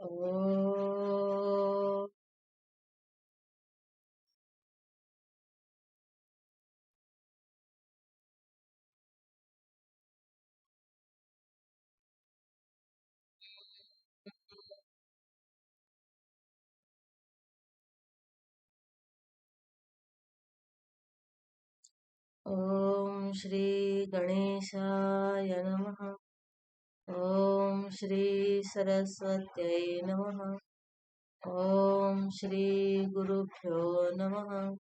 ओ ॐ श्री गणेशाय नमः। ॐ श्री सरस्वत्यै नमः। ॐ श्री गुरुभ्यो नमः।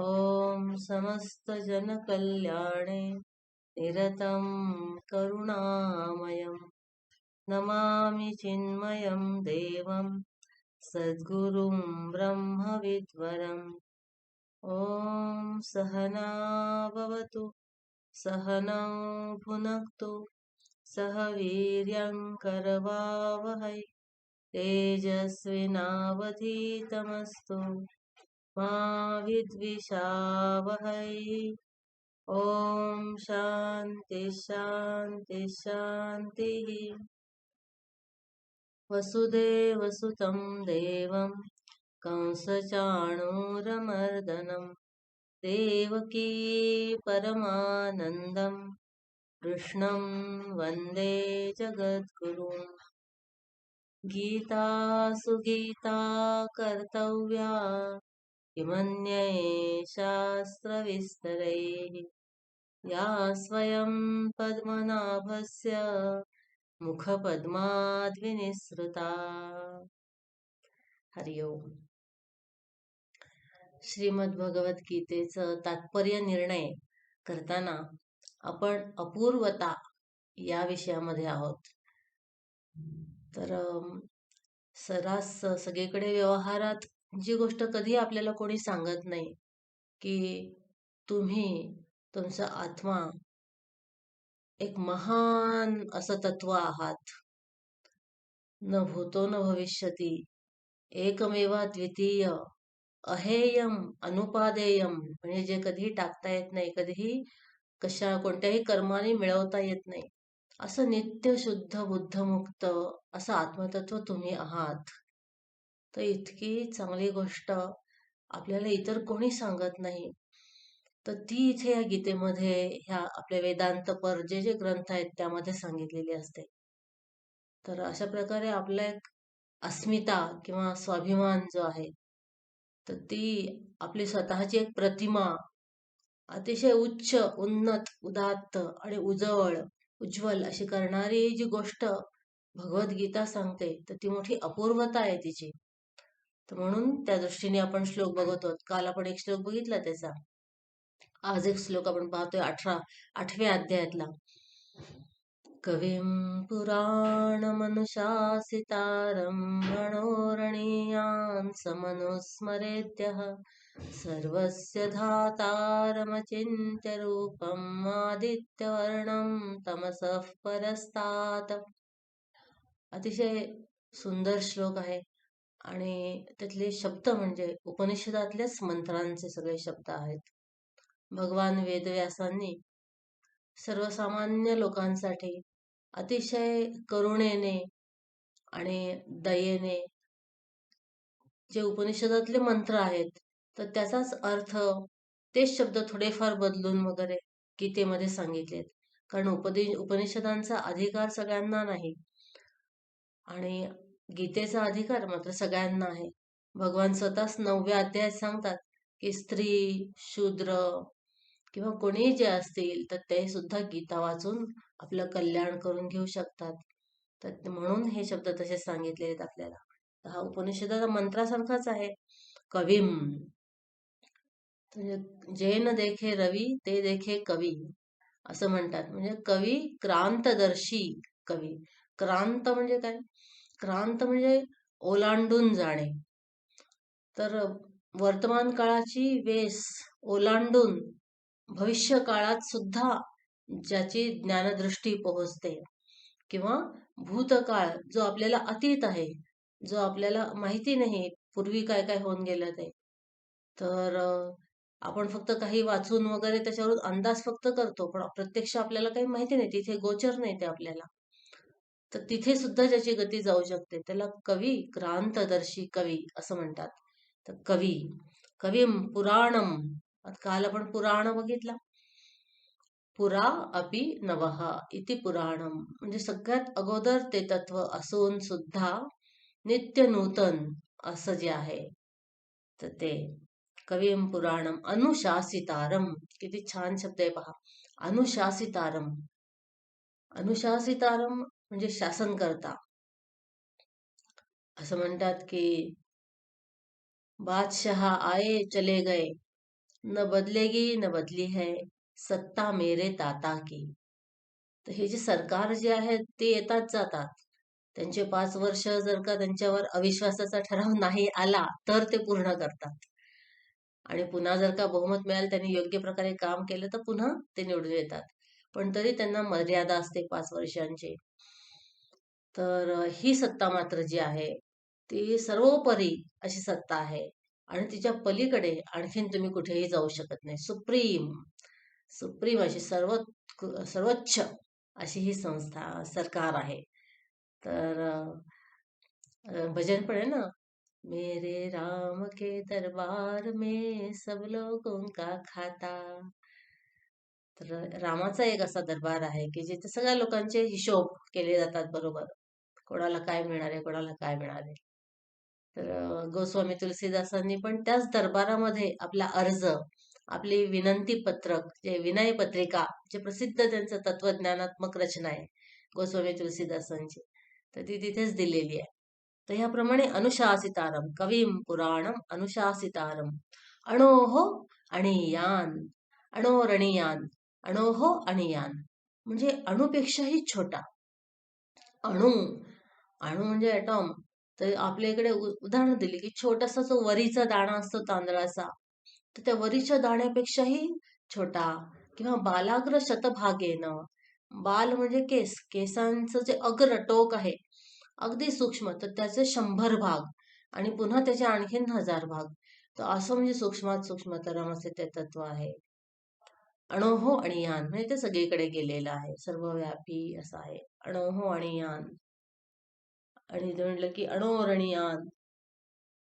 ॐ समस्तजनकल्याणे निरतं करुणामयं। नमामि चिन्मयं देवं सद्गुरुं ब्रह्मविद्वरम् ॐ सहना भवतु सहनौ भुनक्तु। सह वीर्यङ्करवावहै तेजस्विनावधीतमस्तु मा विद्विषावहै। ॐ शान्ति शान्ति शान्तिः। वसुदेवसुतं देवं कंसचाणूरमर्दनं देवकी परमानन्दम्। कृष्णं वन्दे जगद्गुरु। गीता सुगीता कर्तव्या किमन्ये शास्त्रविस्तरैः। या स्वयं पद्मनाभस्य मुखपद्माद्विनिसृता। हरि ओम। श्रीमद्भगवद्गीतेचं तात्पर्य निर्णय करताना आपण अपूर्वता या विषयामध्ये आहोत. तर अम, सरास सगळीकडे व्यवहारात जी गोष्ट कधी आपल्याला कोणी सांगत नाही की तुम्ही तुमचा आत्मा एक महान असं तत्व आहात. न भूतो न भविष्यती एकमेवा द्वितीय अहेयम अनुपादेयम म्हणजे जे कधीही टाकता येत नाही कधीही कशा कोणत्याही कर्माने मिळवता येत नाही. असं नित्य शुद्ध बुद्धमुक्त असं आत्मतत्व तुम्ही आहात. तर इतकी चांगली गोष्ट आपल्याला इतर कोणी सांगत नाही. तर ती इथे या गीतेमध्ये ह्या आपल्या वेदांतपर जे जे ग्रंथ आहेत त्यामध्ये सांगितलेली असते. तर अशा प्रकारे आपला एक अस्मिता किंवा स्वाभिमान जो आहे तर ती आपली स्वतःची एक प्रतिमा अतिशय उच्च उन्नत उदात्त आणि उजवळ उज्ज्वल अशी करणारी जी गोष्ट भगवद्गीता सांगते तर ती मोठी अपूर्वता आहे तिची. तर म्हणून त्या दृष्टीने आपण श्लोक बघत. आहोत काल आपण एक श्लोक बघितला त्याचा. आज एक श्लोक आपण पाहतोय अठरा आठव्या अध्यायातला. कविं पुराणमनुशासितारं मनोरणीयान् समनुस्मरेद्यः सर्वस्य धातारमचिन्त्य रूपम् आदित्यवर्णं तमसः परस्तात्. अतिशय सुंदर श्लोक आहे. आणि त्यातले शब्द म्हणजे उपनिषदातलेच मंत्रांचे सगळे शब्द आहेत. भगवान वेदव्यासांनी सर्वसामान्य लोकांसाठी अतिशय करुणेने आणि दयेने जे उपनिषदातले मंत्र आहेत तर त्याचाच अर्थ तेच शब्द थोडेफार बदलून वगैरे गीतेमध्ये सांगितलेत. कारण उपदे उपनिषदांचा अधिकार सगळ्यांना नाही. आणि गीतेचा अधिकार मात्र सगळ्यांना आहे. भगवान स्वतःच नवव्या अध्यायात सांगतात की स्त्री शूद्र किंवा कोणीही जे असतील तर ते सुद्धा गीता वाचून आपलं कल्याण करून घेऊ शकतात. तर म्हणून हे शब्द तसे सांगितले आहेत आपल्याला. हा उपनिषदाचा मंत्रासारखाच आहे. कविम म्हणजे जे न देखे रवी ते देखे कवी असं म्हणतात. म्हणजे कवी क्रांतदर्शी कवी. क्रांत म्हणजे काय? क्रांत म्हणजे ओलांडून जाणे. तर वर्तमान काळाची वेस ओलांडून भविष्य काळात सुद्धा ज्याची ज्ञानदृष्टी पोहोचते किंवा भूतकाळ जो आपल्याला अतीत आहे जो आपल्याला माहिती नाही पूर्वी काय काय होऊन गेलं ते. तर आपण फक्त काही वाचून वगैरे त्याच्यावरून अंदाज फक्त करतो पण प्रत्यक्ष आपल्याला काही माहिती नाही तिथे गोचर नाही ते आपल्याला. तर तिथे सुद्धा ज्याची गती जाऊ शकते त्याला कवी क्रांतदर्शी कवी असं म्हणतात. तर कवी कवी पुराणम. काल आपण पुराण बघितला. पुरा अपि नवहा इति पुराणम म्हणजे सगळ्यात अगोदर ते तत्व असून सुद्धा नित्य नूतन असं जे आहे तर ते कवीम पुराणम अनुशासितारम किती छान शब्द आहे पहा अनुशासितारम अनुशासितारम म्हणजे शासन करता असं म्हणतात की बादशाह आए चले गए. न बदलेगी न बदली है सत्ता मेरे ताता की. तर हे जे सरकार जे आहेत ते येतात जातात. त्यांचे पाच वर्ष जर का त्यांच्यावर अविश्वासाचा ठराव नाही आला तर ते पूर्ण करतात. आणि पुन्हा जर का बहुमत मिळालं त्यांनी योग्य प्रकारे काम केलं तर पुन्हा ते निवडून येतात. पण तरी त्यांना मर्यादा असते पाच वर्षांची. तर ही सत्ता मात्र जी आहे ती सर्वोपरी अशी सत्ता आहे. आणि तिच्या पलीकडे आणखीन तुम्ही कुठेही जाऊ शकत नाही. सुप्रीम सुप्रीम अशी सर्व सर्वोच्च अशी ही संस्था सरकार आहे. तर भजन पण आहे ना मेरे राम के दरबार में सब लोगों का खाता। तर रामाचा एक असा दरबार आहे की जिथे सगळ्या लोकांचे हिशोब केले जातात बरोबर. कोणाला काय मिळणार आहे कोणाला काय मिळणार आहे तर गोस्वामी तुलसीदासांनी पण त्याच दरबारामध्ये आपला अर्ज आपली विनंती पत्रक जे विनय पत्रिका जे प्रसिद्ध त्यांचं तत्वज्ञानात्मक रचना आहे गोस्वामी तुलसीदासांची तर ती तिथेच दिलेली आहे. तर ह्याप्रमाणे अनुशासितारम कवीम पुराणम अनुशासितारम अणोहो आणि यान अणोरणियान अणोहो आणि यान म्हणजे अणुपेक्षाही छोटा. अणु अणु म्हणजे ॲटॉम. तर आपल्या इकडे उदाहरण दिली की छोटासा जो वरीचा दाणा असतो तांदळाचा तर त्या वरीच्या दाण्यापेक्षाही छोटा किंवा बालाग्र शतभागेनं बाल म्हणजे केस केसांचं जे अग्र टोक आहे अगदी सूक्ष्म तर त्याचे शंभर भाग आणि पुन्हा त्याचे आणखीन हजार भाग. तर असं म्हणजे सूक्ष्मात सूक्ष्मतरम असे ते तत्व आहे. अणोहो आणि यान म्हणजे ते सगळीकडे गेलेलं आहे. सर्वव्यापी असं आहे. अणोहो आणि यान. आणि ते म्हटलं की अणोरणियान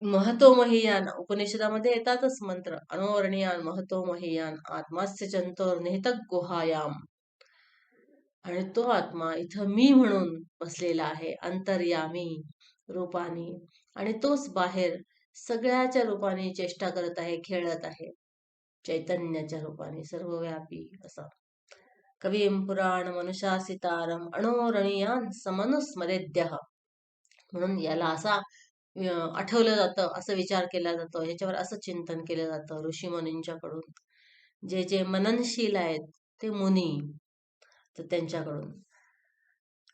महतो महियान उपनिषदामध्ये येतातच मंत्र. अणोवर्णियान महतो महियान आत्मास्य चंतोर नेहतक गुहायाम. आणि तो आत्मा इथं मी म्हणून बसलेला आहे अंतर्यामी रूपाने. आणि तोच बाहेर सगळ्याच्या रूपाने चेष्टा करत आहे खेळत आहे. चैतन्याच्या रूपाने सर्वव्यापी असा. कवीम पुराण मनुशासितारम अणोरणीयान समनुस्मरेद्य. म्हणून याला असा आठवलं जातं असं विचार केला जातो. ह्याच्यावर असं चिंतन केलं जातं ऋषी मुनींच्याकडून. जे जे मननशील आहेत ते मुनी. तर त्यांच्याकडून.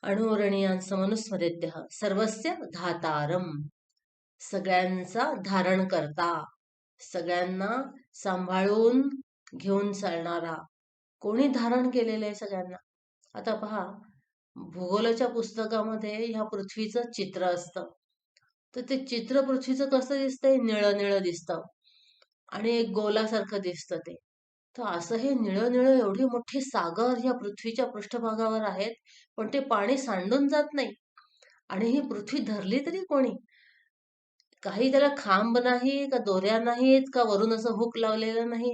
अणुरणीयान समनुस्मरेद्य सर्वस्य धातारम सगळ्यांचा धारण करता. सगळ्यांना सांभाळून घेऊन चालणारा. कोणी धारण केलेलं आहे सगळ्यांना? आता पहा भूगोलाच्या पुस्तकामध्ये ह्या पृथ्वीचं चित्र असतं. तर ते चित्र पृथ्वीचं कसं दिसतंय? निळं निळं दिसतं. आणि एक गोलासारखं दिसतं ते. तर असं हे निळं निळं एवढी मोठी सागर ह्या पृथ्वीच्या पृष्ठभागावर आहेत पण ते पाणी सांडून जात नाही. आणि ही पृथ्वी धरली तरी कोणी? काही त्याला खांब नाही का दोऱ्या नाहीत का वरून असं हुक लावलेलं नाही?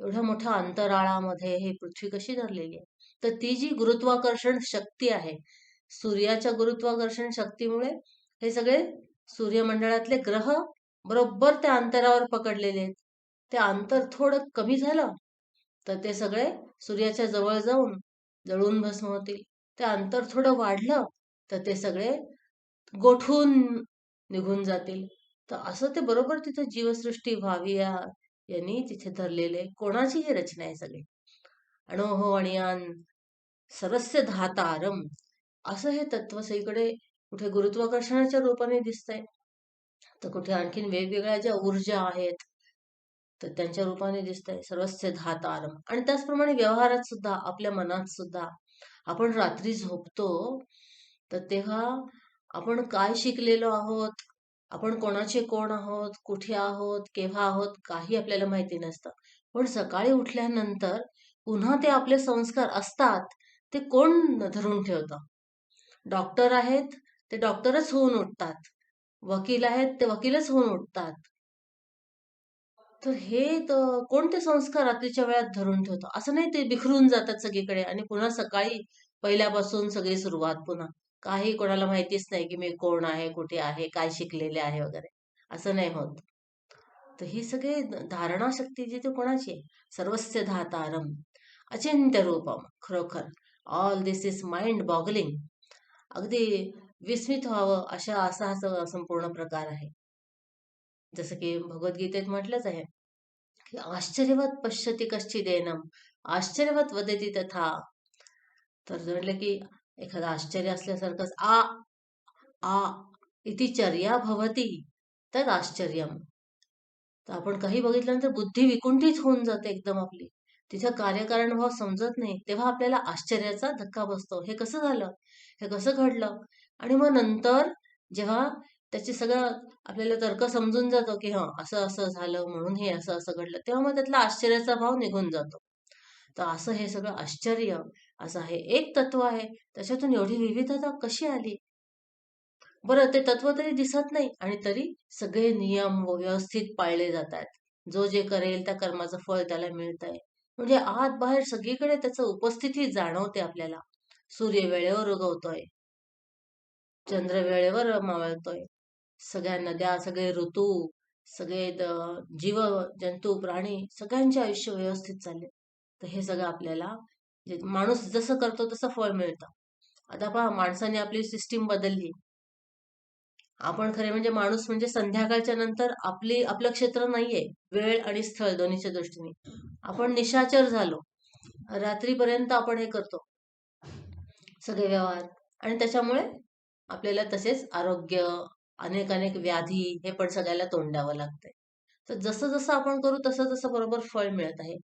एवढ्या मोठ्या अंतराळामध्ये ही पृथ्वी कशी धरलेली आहे? तर ती जी गुरुत्वाकर्षण शक्ती आहे सूर्याच्या गुरुत्वाकर्षण शक्तीमुळे हे सगळे सूर्यमंडळातले ग्रह बरोबर त्या अंतरावर पकडलेले आहेत. ते अंतर थोडं कमी झालं. तर ते सगळे सूर्याच्या जवळ जाऊन जळून भस्म होतील. ते अंतर थोडं वाढलं तर ते सगळे गोठून निघून जातील. तर असं ते बरोबर तिथे जीवसृष्टी व्हावी यांनी तिथे धरलेले. कोणाची ही रचना आहे सगळी? अणोहो अणियान सरस्य धातारम. असं हे तत्व सगळीकडे कुठे गुरुत्वाकर्षणाच्या रूपाने दिसतंय. तर कुठे आणखीन वेगवेगळ्या ज्या ऊर्जा आहेत तर त्यांच्या रूपाने दिसतंय. सर्वस्य धातारम आणि त्याचप्रमाणे व्यवहारात सुद्धा आपल्या मनात सुद्धा आपण रात्री झोपतो तर तेव्हा आपण काय शिकलेलो आहोत? आपण कोणाचे कोण आहोत? कुठे आहोत? केव्हा आहोत? काही आपल्याला माहिती नसतं. पण सकाळी उठल्यानंतर पुन्हा ते आपले संस्कार असतात ते कोण धरून ठेवतं? डॉक्टर आहेत ते डॉक्टरच होऊन उठतात. वकील आहेत ते वकीलच होऊन उठतात. तर हे तर कोणते संस्कार रात्रीच्या वेळात धरून ठेवतो? असं नाही ते बिखरून जातात सगळीकडे आणि पुन्हा सकाळी पहिल्यापासून सगळी सुरुवात पुन्हा. काही कोणाला माहितीच नाही की मी कोण आहे कुठे आहे काय शिकलेले आहे वगैरे. असं नाही होत. तर ही सगळी धारणा शक्ती जी ती कोणाची आहे? सर्वस्य धातारम. अचिंत्य रूपम. खरोखर. All this is mind boggling अगदी विस्मित व्हावं अशा असा हा संपूर्ण प्रकार आहे. जसं की भगवद्गीतेत म्हटलंच आहे की आश्चर्यवत पश्यती देनम आश्चर्यवत वदती तथा. तर म्हटलं की एखादं आश्चर्य असल्यासारखंच आ आ इति चर्या भवती तर आश्चर्यम. तर आपण काही बघितल्यानंतर बुद्धी विकुंठित होऊन जाते एकदम आपली. तिथं कार्यकारण भाव समजत नाही तेव्हा आपल्याला आश्चर्याचा धक्का बसतो. हे कसं झालं? हे कसं घडलं? आणि मग नंतर जेव्हा त्याचे सगळं आपल्याला तर्क समजून जातो की हा असं असं झालं म्हणून हे असं असं घडलं. तेव्हा मग त्यातला आश्चर्याचा भाव निघून जातो. तर असं हे सगळं आश्चर्य असं आहे एक तत्व आहे. त्याच्यातून एवढी विविधता कशी आली? बरं ते तत्व तरी दिसत नाही आणि तरी सगळे नियम व्यवस्थित पाळले जात आहेत जो जे करेल त्या कर्माचं फळ त्याला मिळत आहे म्हणजे आत बाहेर सगळीकडे त्याचं उपस्थिती जाणवते आपल्याला. सूर्य वेळेवर उगवतोय. चंद्र वेळेवर मावळतोय. सगळ्या नद्या सगळे ऋतू सगळे जीव जंतू प्राणी सगळ्यांचे आयुष्य व्यवस्थित चालले. तर हे सगळं आपल्याला माणूस जसं करतो तसं फळ मिळतं. आता पहा माणसाने आपली सिस्टीम बदलली. आपण खरे म्हणजे माणूस म्हणजे संध्याकाळच्या नंतर आपली आपलं क्षेत्र नाहीये वेळ आणि स्थळ दोन्हीच्या दृष्टीने. आपण निशाचर झालो. रात्रीपर्यंत आपण हे करतो. सगळे व्यवहार. आणि त्याच्यामुळे आपल्याला तसेच आरोग्य अनेक अनेक व्याधी हे पण सगळ्याला तोंड द्यावं लागतंय. तर जसं जसं आपण करू तसं तसं बरोबर फळ मिळत आहे.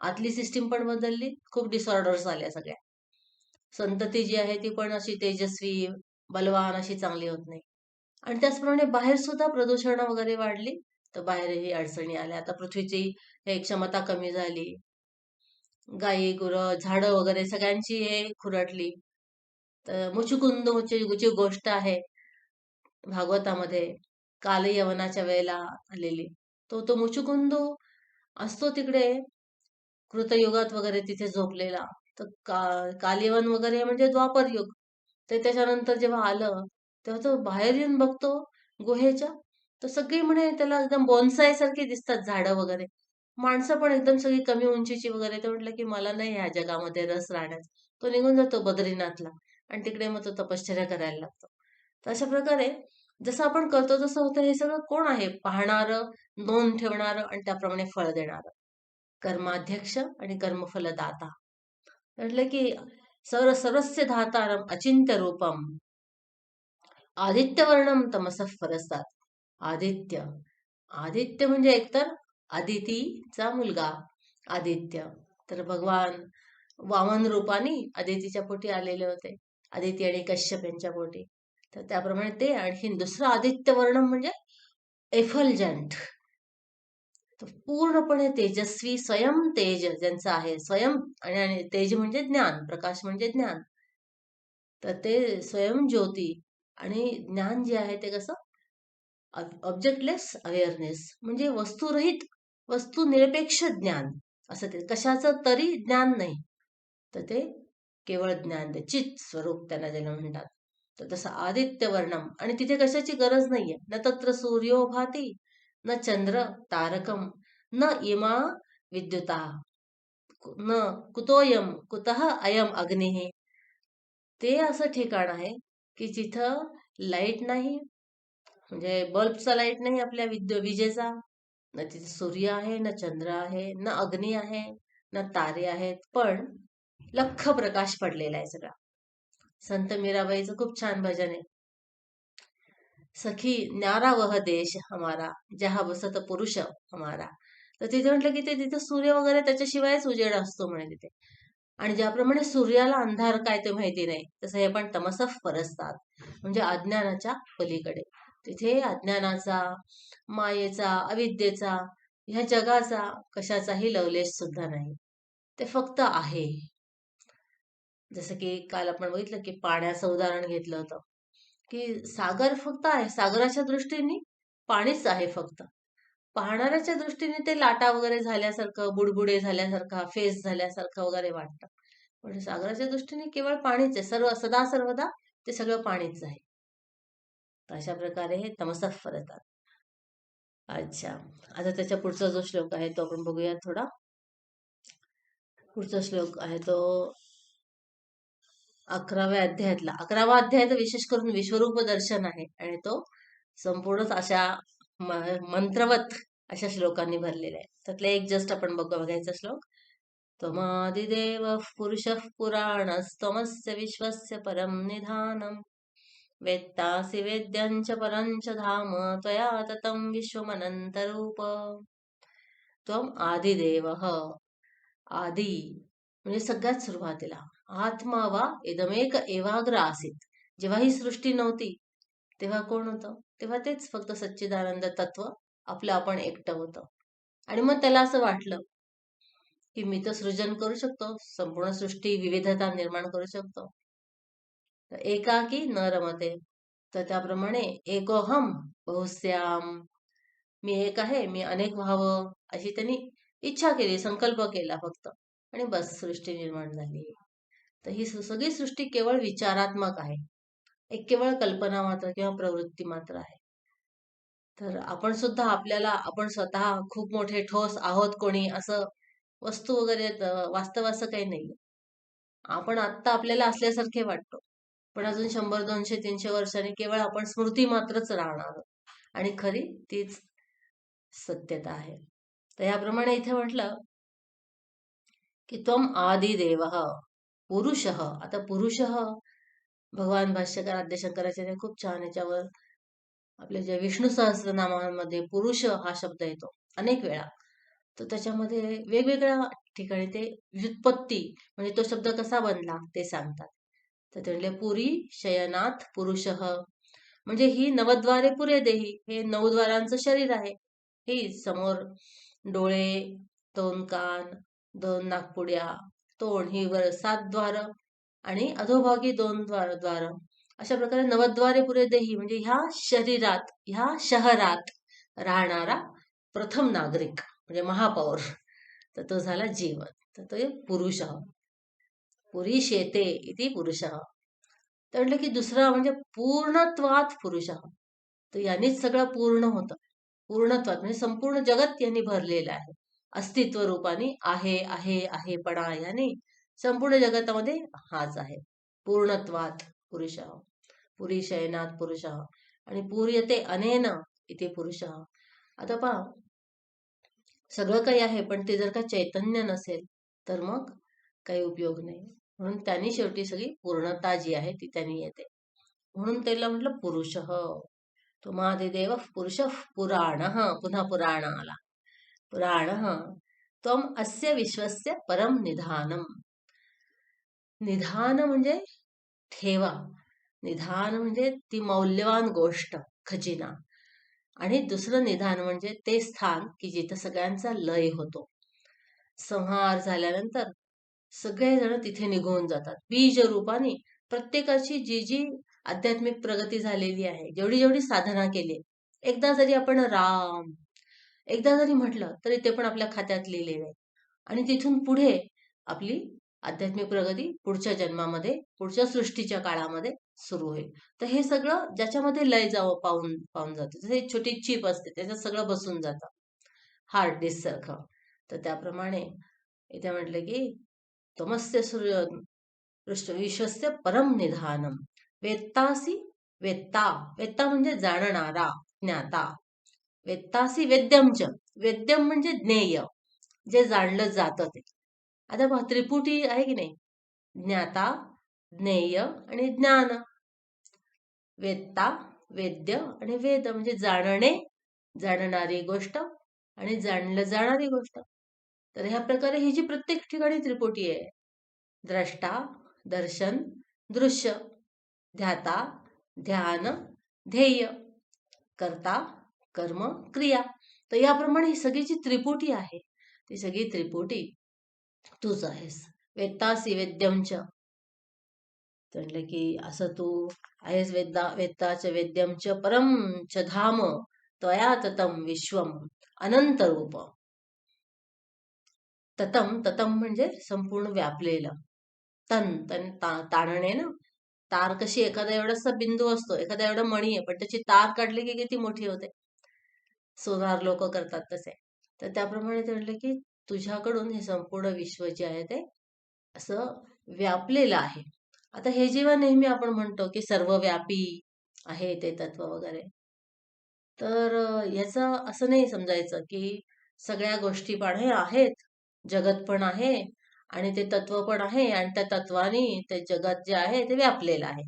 आतली सिस्टीम पण बदलली खूप डिसऑर्डर्स आल्या सगळ्या. संतती जी आहे ती पण अशी तेजस्वी बलवान अशी चांगली होत नाही. आणि त्याचप्रमाणे बाहेर सुद्धा प्रदूषण वगैरे वाढली तर बाहेरही अडचणी आल्या. आता पृथ्वीची हे क्षमता कमी झाली. गाई गुरं झाडं वगैरे सगळ्यांची हे खुरटली. तर मुचुकुंद गोष्ट आहे भागवतामध्ये काल यवनाच्या वेळेला आलेली. तो तो मुचुकुंद असतो तिकडे कृतयुगात वगैरे तिथे झोपलेला. तर का कालयवन वगैरे म्हणजे द्वापर युग. ते त्याच्यानंतर जेव्हा आलं तेव्हा तो बाहेर येऊन बघतो गुहेच्या. तर सगळी म्हणे त्याला एकदम बोनसाय सारखी दिसतात झाडं वगैरे. माणसं पण एकदम सगळी कमी उंचीची वगैरे. ते म्हटलं की मला नाही ह्या जगामध्ये रस राहण्यास तो निघून जातो बद्रीनाथला. आणि तिकडे मग तो तपश्चर्या करायला लागतो. तर अशा प्रकारे जसं आपण करतो तसं होतं हे सगळं कोण आहे? पाहणारं नोंद ठेवणारं आणि त्याप्रमाणे फळ देणारं. कर्माध्यक्ष आणि कर्मफलदाता. म्हटलं की सर सरस्य धातारम अचिंत्य रूपम आदित्यवर्णम तमस परसतात आदित्य. आदित्य म्हणजे एकतर आदितीचा मुलगा. आदित्य. तर भगवान वामन रूपाने आदितीच्या पोटी आलेले होते. आदिती आणि कश्यप यांच्या पोटी. तर त्याप्रमाणे ते आणखीन दुसरं आदित्य वर्णम म्हणजे एफलजंट पूर्णपणे तेजस्वी स्वयं तेज ज्यांचं आहे स्वयं आणि तेज म्हणजे ज्ञान प्रकाश म्हणजे ज्ञान. तर ते स्वयं ज्योती आणि ज्ञान जे आहे ते कसं? ऑब्जेक्टलेस अवेअरनेस म्हणजे वस्तुरहित वस्तू निरपेक्ष ज्ञान. असं ते कशाचं तरी ज्ञान नाही. तर ते केवळ ज्ञान ते चित स्वरूप त्यांना ज्याला म्हणतात. तर तसं आदित्य वर्णम आणि तिथे कशाची गरज नाहीये. न तत्र सूर्यो भाती न चंद्र तारकम न इमा विद्युता. न कुतोयम कुतः अयम अग्नी. ते असं ठिकाण आहे की जिथं लाइट नाही म्हणजे बल्बचा लाइट नाही आपल्या विद्यु विजेचा. न तिथे सूर्य आहे न चंद्र आहे न अग्नी आहे न तारे आहेत. पण लख प्रकाश पडलेला आहे सगळा. संत मीराबाईचं खूप छान भजन आहे. सखी न्यारा वह देश हमारा जहा बसत पुरुष हमारा. तर तिथे म्हटलं की ते तिथे सूर्य वगैरे त्याच्याशिवायच उजेड असतो म्हणे तिथे. आणि ज्याप्रमाणे सूर्याला अंधार काय ते माहिती नाही तसं हे पण तमसफ परसतात म्हणजे अज्ञानाच्या पलीकडे. तिथे अज्ञानाचा मायेचा अविद्येचा ह्या जगाचा कशाचाही लवलेश सुद्धा नाही. ते फक्त आहे. जसं की काल आपण बघितलं की पाण्याचं उदाहरण घेतलं होतं की सागर फक्त आहे सागराच्या दृष्टीने पाणीच आहे फक्त. पाहणाऱ्याच्या दृष्टीने ते लाटा वगैरे झाल्यासारखं बुडबुडे झाल्यासारखं फेस झाल्यासारखं वगैरे वाटतं. पण सागराच्या दृष्टीने केवळ पाणीच आहे सर्व सदा सर्वदा ते सगळं पाणीच आहे. अशा प्रकारे हे तमसफ फरतात अच्छा आता त्याच्या पुढचा जो श्लोक आहे तो आपण बघूया थोडा. पुढचा श्लोक आहे तो अकराव्या अध्यायातला. अकरावा अध्याय तर विशेष करून विश्वरूप दर्शन आहे आणि तो संपूर्णच अशा मंत्रवत अशा श्लोकांनी भरलेला आहे. त्यातले एक जस्ट आपण बघ बघायचा श्लोक. त्वमादिदेव पुरुष पुराणस्तमस्य विश्वस्य परम निधानम वेत्तासि वेद्यांच परंच धाम त्वया ततं विश्वमनंतरूप त्वम आदिदेव आदि म्हणजे सगळ्यात सुरुवातीला. आत्मा वा इदमेक एवाग्र आसित. जेव्हा ही सृष्टी नव्हती तेव्हा कोण होतं? तेव्हा तेच फक्त सच्चिदानंद तत्व आपलं आपण एकटं होतं. आणि मग त्याला असं वाटलं की मी तर सृजन करू शकतो संपूर्ण सृष्टी विविधता निर्माण करू शकतो. एकाकी न रमते. तर त्याप्रमाणे एकोहम बहुश्याम मी एक आहे मी अनेक व्हावं अशी त्यांनी इच्छा केली संकल्प केला फक्त. आणि बस सृष्टी निर्माण झाली. तर ही सगळी सृष्टी केवळ विचारात्मक आहे. एक केवळ कल्पना मात्र किंवा प्रवृत्ती मात्र आहे. तर आपण सुद्धा आपल्याला आपण स्वतः खूप मोठे ठोस आहोत कोणी असं वस्तू वगैरे वास्तव असं काही नाही. आपण आत्ता आपल्याला असल्यासारखे वाटतो. पण अजून शंभर दोनशे तीनशे वर्षांनी केवळ आपण स्मृती मात्रच राहणार आणि खरी तीच सत्यता आहे. तर याप्रमाणे इथे म्हटलं की त्वम आदिदेव पुरुष. आता पुरुष भगवान भाष्यकार आद्यशंकराचार्य खूप छान याच्यावर आपल्या ज्या विष्णू सहस्रनामामध्ये पुरुष हा शब्द येतो अनेक वेळा. तर त्याच्यामध्ये वेगवेगळ्या ठिकाणी ते व्युत्पत्ती म्हणजे तो शब्द कसा बनला ते सांगतात. तर ते म्हणले पुरी शयनाथ पुरुष. म्हणजे ही नवद्वारे पुरे देही हे नवद्वारांचं शरीर आहे. ही समोर डोळे दोन कान दोन नागपुड्या तोंड ही वर सात द्वार आणि अधोभागी दोन द्वार द्वार. अशा प्रकारे नवद्वारे पुरे देही म्हणजे ह्या शरीरात ह्या शहरात राहणारा प्रथम नागरिक म्हणजे महापौर. तर तो झाला जीवन. तर तो पुरुष पुरी शेते इति पुरुष तर म्हटलं की दुसरा म्हणजे पूर्णत्वात पुरुष तर यांनीच सगळं पूर्ण होतं. पूर्णत्वात म्हणजे संपूर्ण जगत यांनी भरलेलं आहे. अस्तित्व रूपाने आहे आहे आहे पणा याने संपूर्ण जगतामध्ये हाच आहे. पूर्णत्वात पुरुष पुरी शयनात पुरुष आणि पूर्यते अनेन इथे पुरुष. आता पहा सगळं काही आहे पण ते जर का चैतन्य नसेल तर मग काही उपयोग नाही. म्हणून त्यांनी शेवटी सगळी पूर्णता जी आहे ती त्यांनी येते. म्हणून त्याला म्हटलं पुरुष. तो महादेव पुरुष पुराण पुन्हा पुराण आला पुराण त्वम अस्य विश्वस्य परम निधानम। निधान म्हणजे ठेवा निधान म्हणजे ती मौल्यवान गोष्ट खजिना. आणि दुसरं निधान म्हणजे ते स्थान की जिथं सगळ्यांचा लय होतो. संहार झाल्यानंतर सगळेजण तिथे निघून जातात. बीज रूपाने प्रत्येकाची जी जी आध्यात्मिक प्रगती झालेली आहे जेवढी जेवढी साधना केली एकदा जरी आपण राम एकदा जरी म्हटलं तरी ते पण आपल्या खात्यात लिहिलेलं आहे. आणि तिथून पुढे आपली आध्यात्मिक प्रगती पुढच्या जन्मामध्ये पुढच्या सृष्टीच्या काळामध्ये सुरू होईल. तर हे सगळं ज्याच्यामध्ये लय जावं पाहून पाहून जातं. जसे छोटी चिप असते त्याच्यात सगळं बसून जातं. हार्ड डिस्क सारखं. तर त्याप्रमाणे इथे म्हटलं की तमस्य सूर्य विश्वस्य परम निधानम. वेत्तासी वेत्ता. वेत्ता म्हणजे जाणणारा ज्ञाता. वेत्तासी वेद्यमच वेद्यम म्हणजे ज्ञेय. जे जाणलं जातं ते. आता पहा त्रिपुटी आहे की नाही? ज्ञाता ज्ञेय आणि ज्ञान. वेत्ता वेद्य आणि वेद म्हणजे जाणणे जाणणारी गोष्ट आणि जाणलं जाणारी गोष्ट. तर ह्या प्रकारे ही जी प्रत्येक ठिकाणी त्रिपुटी आहे. द्रष्टा दर्शन दृश्य ध्याता ध्यान ध्येय. करता कर्म क्रिया. तर याप्रमाणे ही सगळी जी त्रिपुटी आहे ती सगळी त्रिपुटी तूच आहेस. वेत्तासी वेद्यमच म्हटलं की असं तू आहेस वेदा वेत्ताच वेद्यमच च परम च धाम त्वया ततम विश्वम अनंत रूप. ततम ततम म्हणजे संपूर्ण व्यापलेलं. तन तन ताणणे ना. तार कशी एखादा एवढासा बिंदू असतो एखादा एवढा मणी आहे पण त्याची तार काढली की किती मोठी होते. सोनार लोक करतात तसे. तर त्याप्रमाणे ते म्हटलं की तुझ्याकडून हे संपूर्ण विश्व जे आहे ते असं व्यापलेलं आहे. आता हे जेव्हा नेहमी आपण म्हणतो की सर्वव्यापी आहे ते तत्व वगैरे तर याचं असं नाही समजायचं की सगळ्या गोष्टी पण हे आहेत जगत पण आहे आणि ते तत्व पण आहे आणि त्या तत्वाने ते जगत जे आहे ते व्यापलेलं आहे.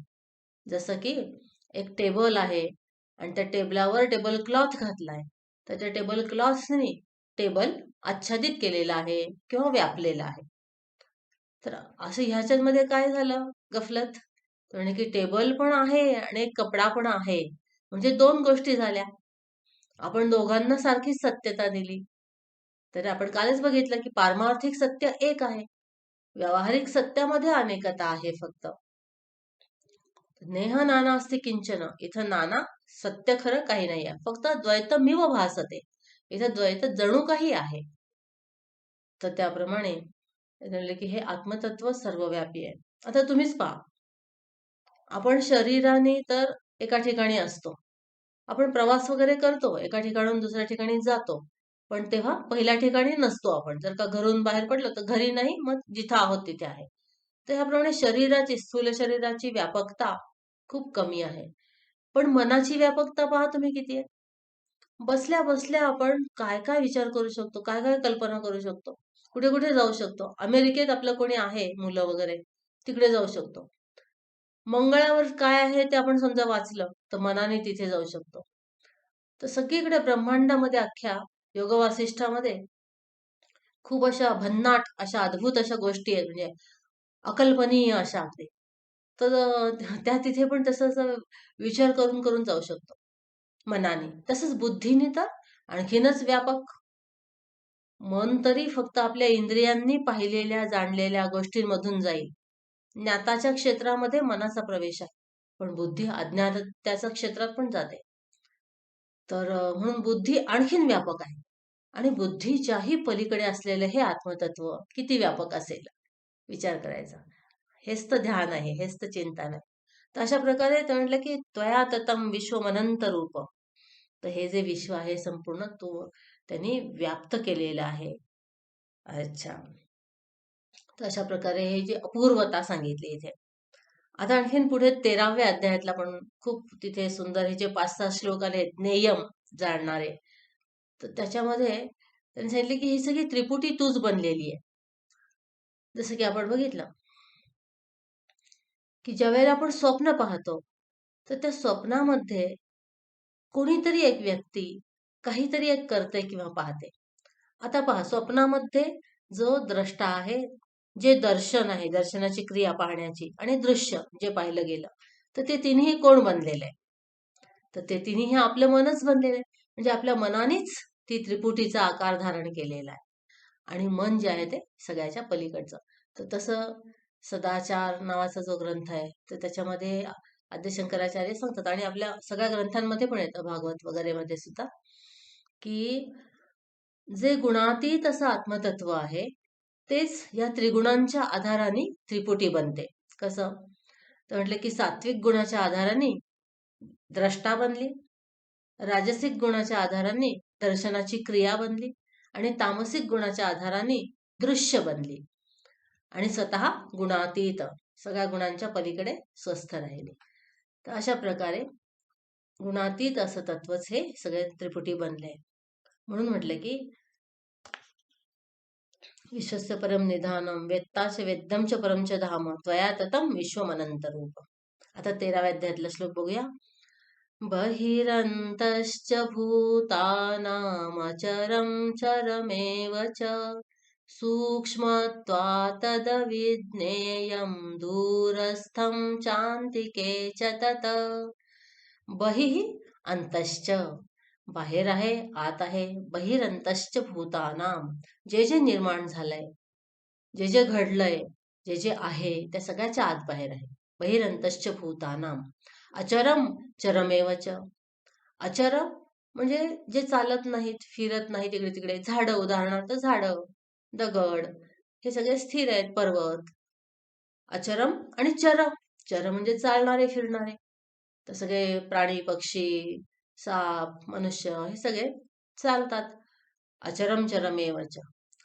जसं की एक टेबल आहे आणि त्या टेबलावर टेबल क्लॉथ घातलाय. त्याच्या टेबल क्लॉथने टेबल आच्छादित केलेला आहे किंवा व्यापलेला आहे. तर असं ह्याच्यामध्ये काय झालं गफलत? म्हणजे की टेबल पण आहे आणि एक कपडा पण आहे. म्हणजे दोन गोष्टी झाल्या. आपण दोघांना सारखीच सत्यता दिली. तर आपण कालच बघितलं की पारमार्थिक सत्य एक आहे. व्यावहारिक सत्यामध्ये अनेकता आहे फक्त. नेह नाना असते किंचन. इथं नाना सत्य खरं काही नाही आहे. फक्त द्वैत व भासते. इथं द्वैत जणू काही आहे. तर त्याप्रमाणे की हे आत्मतत्व सर्वव्यापी आहे. आता तुम्हीच पहा. आपण शरीराने तर एका ठिकाणी असतो. आपण प्रवास वगैरे करतो. एका ठिकाणून दुसऱ्या ठिकाणी जातो. पण तेव्हा पहिल्या ठिकाणी नसतो आपण. जर का घरून बाहेर पडलो तर घरी नाही मग जिथं आहोत तिथे आहे. तर ह्याप्रमाणे शरीराची स्थूल शरीराची व्यापकता खूप कमी आहे. पण मनाची व्यापकता पहा तुम्ही किती आहे. बसल्या बसल्या आपण काय काय विचार करू शकतो काय काय कल्पना करू शकतो. कुठे कुठे जाऊ शकतो. अमेरिकेत आपलं कोणी आहे मुलं वगैरे तिकडे जाऊ शकतो. मंगळावर काय आहे ते आपण समजा वाचलं तर मनाने तिथे जाऊ शकतो. तर सगळीकडे ब्रह्मांडामध्ये अख्ख्या योग वासिष्ठामध्ये खूप अशा भन्नाट अशा अद्भुत अशा गोष्टी आहेत. म्हणजे अकल्पनीय अशा ते तर त्या तिथे पण तसंच विचार करून करून जाऊ शकतो. मनाने. तसंच बुद्धीने तर आणखीनच व्यापक. मन तरी फक्त आपल्या इंद्रियांनी पाहिलेल्या जाणलेल्या गोष्टींमधून जाईल. ज्ञाताच्या क्षेत्रामध्ये मनाचा प्रवेश आहे. पण बुद्धी अज्ञात्याच्या क्षेत्रात पण जाते. तर म्हणून बुद्धी आणखीन व्यापक आहे. आणि बुद्धीच्याही पलीकडे असलेलं हे आत्मतत्व किती व्यापक असेल? विचार करायचा. हेच तर ध्यान आहे हेच तर चिंतन आहे. तर अशा प्रकारे म्हटलं की त्वया ततम विश्वमनंत रूप. तर हे जे विश्व आहे संपूर्ण तो त्यांनी व्याप्त केलेलं आहे. अच्छा. तर अशा प्रकारे हे जे अपूर्वता सांगितली इथे. आता आणखीन पुढे तेराव्या अध्यायातला पण खूप तिथे सुंदर हे जे पाच सहा श्लोक आले नेयम जाणणारे. तर त्याच्यामध्ये त्यांनी सांगितले की ही सगळी त्रिपुटी तूच बनलेली आहे. जसं की आपण बघितलं की ज्यावेळेला आपण स्वप्न पाहतो तर त्या स्वप्नामध्ये कोणीतरी एक व्यक्ती काहीतरी एक करते किंवा पाहते आता पहा स्वप्नामध्ये जो द्रष्टा आहे जे दर्शन आहे दर्शनाची क्रिया पाहण्याची आणि दृश्य जे पाहिलं गेलं तर ते तिन्ही कोण बनलेलं आहे तर ते तिन्ही हे आपलं मनच बनलेलं आहे म्हणजे आपल्या मनानेच ती त्रिपुटीचा आकार धारण केलेला आहे. आणि मन जे आहे ते सगळ्याच्या पलीकडचं. तर तसं सदाचार नावाचा जो ग्रंथ आहे तर त्याच्यामध्ये आद्यशंकराचार्य सांगतात. आणि आपल्या सगळ्या ग्रंथांमध्ये पण येतं भागवत वगैरे मध्ये सुद्धा की जे गुणातीत असं आत्मतत्व आहे तेच या त्रिगुणांच्या आधाराने त्रिपुटी बनते. कसं? तर म्हटलं की सात्विक गुणाच्या आधाराने द्रष्टा बनली राजसिक गुणाच्या आधाराने दर्शनाची क्रिया बनली आणि तामसिक गुणाच्या आधाराने दृश्य बनली. आणि स्वतः गुणातीत सगळ्या गुणांच्या पलीकडे स्वस्थ राहिले. तर अशा प्रकारे गुणातीत असं तत्वच हे सगळे त्रिपुटी बनले. म्हणून म्हटलं की विश्वस्य परम निधानम वेत्ताच वेद्यमच परमच धाम त्वया ततम विश्वमनंत रूप आता तेराव्या अध्यायातला श्लोक बघूया. बहिरंतश्च भूतानामचरम चरमेव च सूक्ष्मत्वातदविज्ञेयं दूरस्थं चान्तिके च तत। बहिः अंतश्च बाहेर आहे आत आहे बहिरंतश्च भूतानाम जे जे निर्माण झालंय जे जे घडलंय जे जे आहे त्या सगळ्याच्या आत बाहेर आहे. बहिरंतश्च भूतानाम अचरम चरमेव च। अचर म्हणजे जे चालत नाहीत फिरत नाहीत इकडे तिकडे झाडं उदाहरणार्थ झाडं. दगड हे सगळे स्थिर आहेत पर्वत. अचरम आणि चरम चर म्हणजे चालणारे फिरणारे. तर सगळे प्राणी पक्षी साप मनुष्य हे सगळे चालतात. अचरम चरमेवच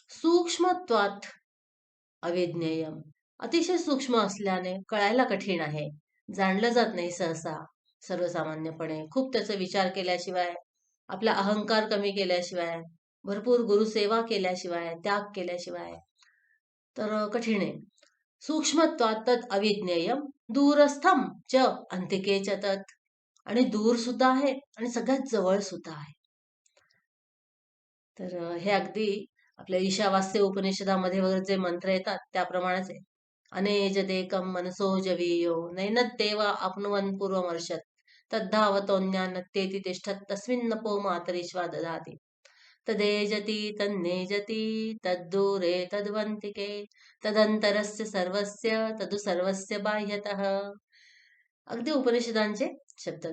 सूक्ष्मत्वात अविज्ञेयम. अतिशय सूक्ष्म असल्याने कळायला कठीण आहे. जाणलं जात नाही सहसा सर्वसामान्यपणे. खूप त्याचा विचार केल्याशिवाय आपला अहंकार कमी केल्याशिवाय भरपूर गुरुसेवा केल्याशिवाय त्याग केल्याशिवाय तर कठीण आहे. सूक्ष्मत्वात अविज्ञेयम दूरस्थम च अंतिके च तत्. आणि दूर सुद्धा आहे आणि सगळ्यात जवळ सुद्धा आहे. तर हे अगदी आपल्या ईशावास्य उपनिषदामध्ये वगैरे जे मंत्र येतात त्याप्रमाणेच आहे. अनेजदेकम मनसो जवीयो नैनद्देव आपनुवन पूर्वमर्षत तद्धावतोन्यान्नतेति तिष्ठत तस्मिन्नपो मातरिश्वा ददाति. तदेजति तन्नेजति तद्दूरे तद्वन्तिके। तदंतरस्य सर्वस्य तदु सर्वस्य बाह्यतः। अगदी उपनिषदांचे शब्द।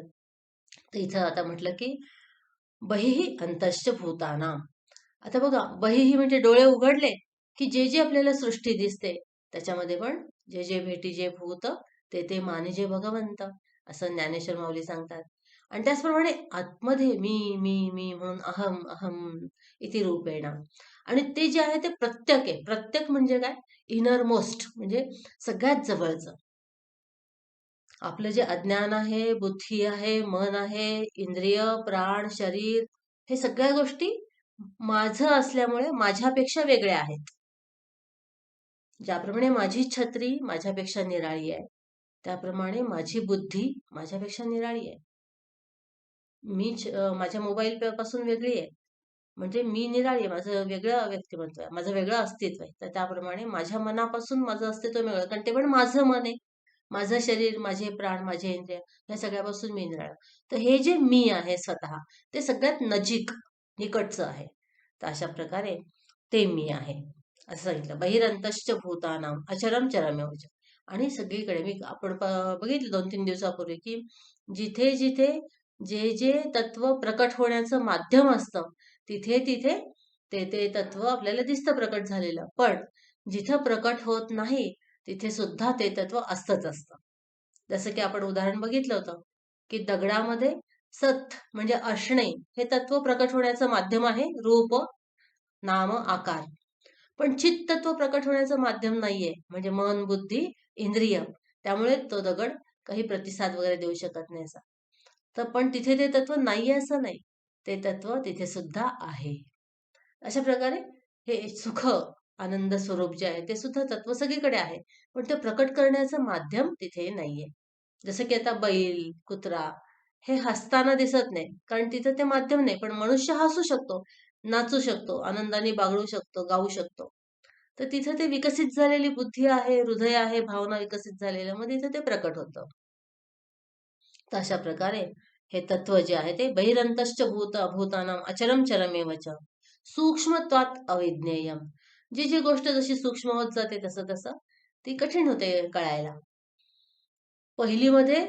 तर इथं आता म्हटलं की बहिही अंतश्च भूताना आता बघा बहिही म्हणजे डोळे उघडले की जे जे आपल्याला सृष्टी दिसते त्याच्यामध्ये पण जे जे भेटी जे भूत ते ते माने जे भगवंत असं ज्ञानेश्वर माऊली सांगतात. आणि त्याचप्रमाणे आतमध्ये मी मी मी म्हणून अहम अहम इथे रूपेण आणि ते जे आहे ते प्रत्येक आहे. प्रत्येक म्हणजे काय? इनर मोस्ट म्हणजे सगळ्यात जवळचं. आपलं जे अज्ञान आहे बुद्धी आहे मन आहे इंद्रिय प्राण शरीर हे सगळ्या गोष्टी माझं असल्यामुळे माझ्यापेक्षा वेगळ्या आहेत. ज्याप्रमाणे माझी छत्री माझ्यापेक्षा निराळी आहे त्याप्रमाणे माझी बुद्धी माझ्यापेक्षा निराळी आहे. मी माझ्या मोबाईल पासून वेगळी आहे. म्हणजे मी निराळी आहे माझं वेगळं व्यक्तिमत्व आहे माझं वेगळं अस्तित्व आहे. तर त्याप्रमाणे माझ्या मनापासून माझं अस्तित्व वेगळं कारण ते पण माझं मन आहे. माझं शरीर माझे प्राण माझे इंद्रिय या सगळ्यापासून मी निराळ. तर हे जे मी आहे स्वतः ते सगळ्यात नजीक निकटचं आहे. तर अशा प्रकारे ते मी आहे. असं सांगितलं. बहिरंतश्च भूतानाम अचरम चरम आणि सगळीकडे मी आपण बघितलं दोन तीन दिवसापूर्वी की जिथे जिथे जे जे तत्व प्रकट होण्याचं माध्यम असतं तिथे तिथे ते ते तत्व आपल्याला दिसतं प्रकट झालेलं. पण जिथं प्रकट होत नाही तिथे सुद्धा ते तत्व असतच असतं. जसं की आपण उदाहरण बघितलं होतं की दगडामध्ये सत म्हणजे असणे हे तत्व प्रकट होण्याचं माध्यम आहे रूप नाम आकार. पण चित तत्व प्रकट होण्याचं माध्यम नाहीये म्हणजे मन बुद्धी इंद्रिय. त्यामुळे तो दगड काही प्रतिसाद वगैरे देऊ शकत नाही असा. तर पण तिथे ते तत्व नाहीये असं नाही. ते तत्व तिथे सुद्धा आहे. अशा प्रकारे हे सुख आनंद स्वरूप जे आहे ते सुद्धा तत्व सगळीकडे आहे. पण ते प्रकट करण्याचं माध्यम तिथे नाहीये. जसं की आता बैल कुत्रा हे हसताना दिसत नाही कारण तिथं ते माध्यम नाही. पण मनुष्य हसू शकतो नाचू शकतो आनंदाने बागळू शकतो गाऊ शकतो. तर तिथं ते विकसित झालेली बुद्धी आहे हृदय आहे भावना विकसित झालेल्या मग तिथे ते प्रकट होतं. तर अशा प्रकारे हे तत्व जे आहे ते बहिरंतश्च भूत भूतानाम अचरम चरमेवच सूक्ष्मत्वात अविज्ञेयम. जी जी गोष्ट जशी सूक्ष्म होत जाते तसं तसं ती कठीण होते कळायला. पहिलीमध्ये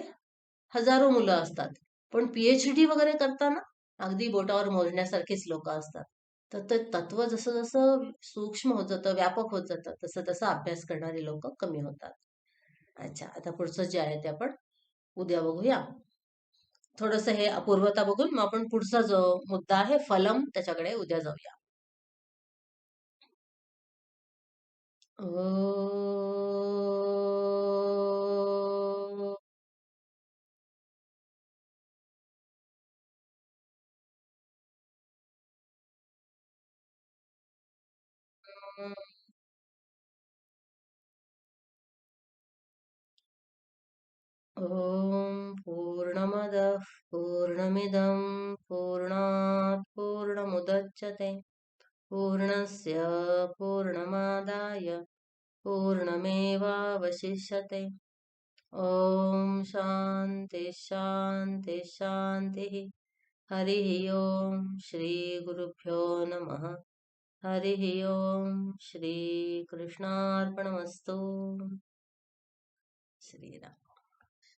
हजारो मुलं असतात. पण पीएचडी वगैरे करताना अगदी बोटावर मोजण्यासारखीच लोक असतात. तर ते तत्व जसं जसं सूक्ष्म होत जातं व्यापक होत जातं तसं तसं अभ्यास करणारे लोक कमी होतात. अच्छा आता पुढचं जे आहे ते आपण उद्या बघूया. थोडस हे अपूर्वता बघून मग आपण पुढचा जो मुद्दा आहे फलम त्याच्याकडे उद्या जाऊया. ॐ पूर्णमदः पूर्णमिदं पूर्णात् पूर्णमुदच्यते। पूर्णस्य पूर्णमादाय पूर्णमेवावशिष्यते। ॐ शान्ति शान्ति शान्तिः। हरिः ॐ श्रीगुरुभ्यो नमः। हरिः ॐ श्रीकृष्णार्पणमस्तु। श्रीराम।